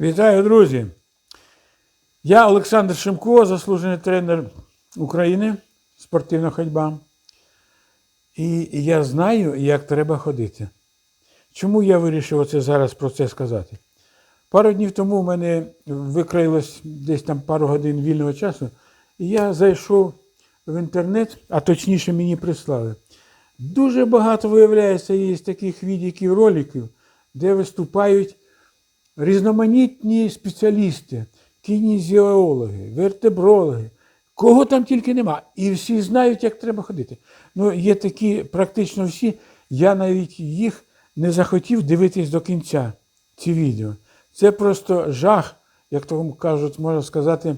Вітаю, друзі! Я Олександр Шимко, заслужений тренер України, спортивна ходьба. І я знаю, як треба ходити. Чому я вирішив оце зараз про це сказати? Пару днів тому в мене викраїлось десь там пару годин вільного часу, і я зайшов в інтернет, а точніше мені прислали. Дуже багато, виявляється, є таких відіків, роликів, де виступають різноманітні спеціалісти, кінезіологи, вертебрологи, кого там тільки нема. І всі знають, як треба ходити. Ну, є такі практично всі, я навіть їх не захотів дивитись до кінця, ці відео. Це просто жах, як тому кажуть, можна сказати,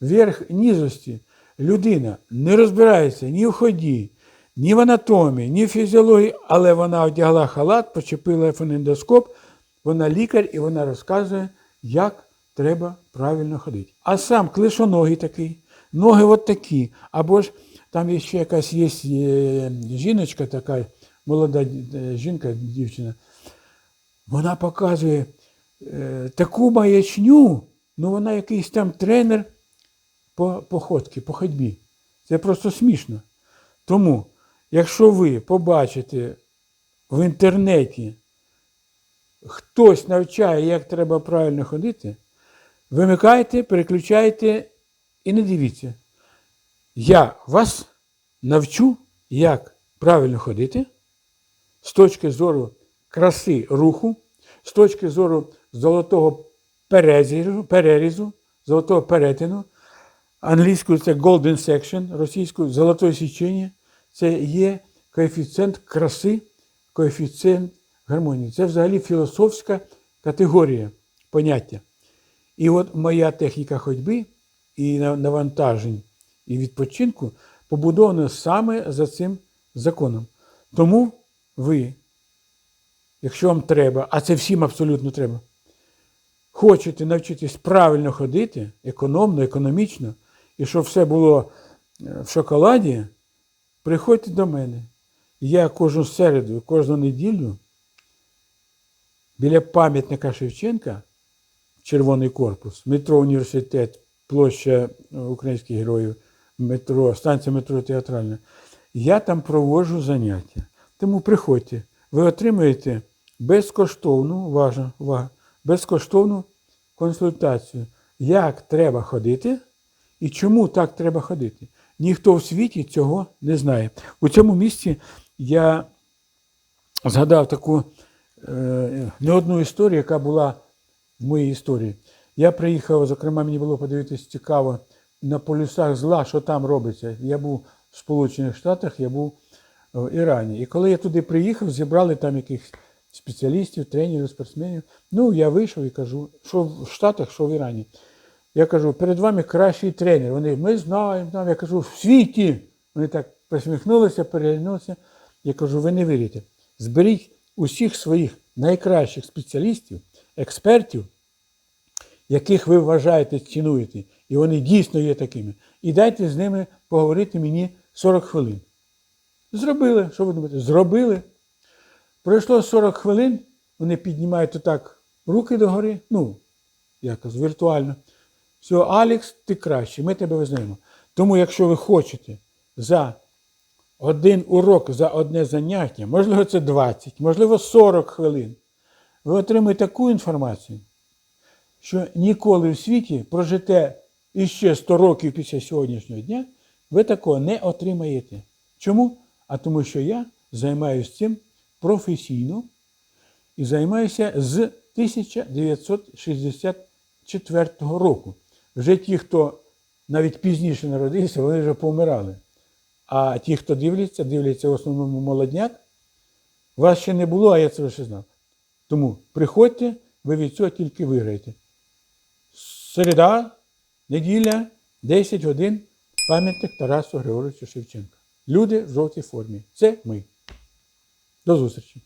верх нізості. Людина не розбирається ні в ході, ні в анатомії, ні в фізіології, але вона одягла халат, почепила фонендоскоп, вона лікар і вона розказує, як треба правильно ходити. А сам клишоногий такий, ноги от такі. Або ж там є ще якась є е, жіночка така, молода е, жінка, дівчина, вона показує е, таку маячню, ну вона якийсь там тренер по походці, по ходьбі. Це просто смішно. Тому, якщо ви побачите в інтернеті, хтось навчає, як треба правильно ходити, вимикайте, переключайте і не дивіться. Я вас навчу, як правильно ходити з точки зору краси руху, з точки зору золотого перезіру, перерізу, золотого перетину. Англійською це golden section, російською золотое січення. Це є коефіцієнт краси, коефіцієнт гармонії. Це взагалі філософська категорія поняття. І от моя техніка ходьби і навантажень і відпочинку побудована саме за цим законом. Тому ви, якщо вам треба, а це всім абсолютно треба, хочете навчитись правильно ходити, економно, економічно, і щоб все було е, в шоколаді, приходьте до мене. Я кожну середу, кожну неділю біля пам'ятника Шевченка, Червоний корпус, метро університет, площа е, українських героїв, метро, станція метро театральна. Я там проводжу заняття. Тому приходьте, ви отримаєте безкоштовну, уважно, увага, безкоштовну консультацію, як треба ходити і чому так треба ходити. Ніхто в світі цього не знає. У цьому місці я згадав таку не одну історію, яка була в моїй історії. Я приїхав, зокрема, мені було подивитися цікаво на полюсах зла, що там робиться. Я був в Сполучених Штатах, я був в Ірані. І коли я туди приїхав, зібрали там якихось спеціалістів, тренерів, спортсменів. Ну, я вийшов і кажу, що в Штатах, що в Ірані. Я кажу, перед вами кращий тренер. Вони, ми знаємо, знаємо. Я кажу, в світі. Вони так посміхнулися, переглянулися. Я кажу, ви не вірите. Зберіть усіх своїх найкращих спеціалістів, експертів, яких ви вважаєте, цінуєте, і вони дійсно є такими. І дайте з ними поговорити мені 40 хвилин. Зробили, що ви думаєте? Зробили. Пройшло 40 хвилин, вони піднімають отак руки догори, ну, я кажу, віртуально. Все, Алекс, ти кращий, ми тебе визнаємо. Тому, якщо ви хочете за один урок, за одне заняття, можливо, це 20, можливо, 40 хвилин, ви отримаєте таку інформацію, що ніколи в світі прожите іще 100 років після сьогоднішнього дня, ви такого не отримаєте. Чому? А тому, що я займаюся цим професійно і займаюся з 1964 року. Вже ті, хто навіть пізніше народився, вони вже помирали. А ті, хто дивляться, дивляться в основному молодняк, вас ще не було, а я це вже знав. Тому приходьте, ви від цього тільки виграєте. Середа, неділя, 10 годин, пам'ятник Тарасу Григоровичу Шевченка. Люди в жовтій формі. Це ми. До зустрічі.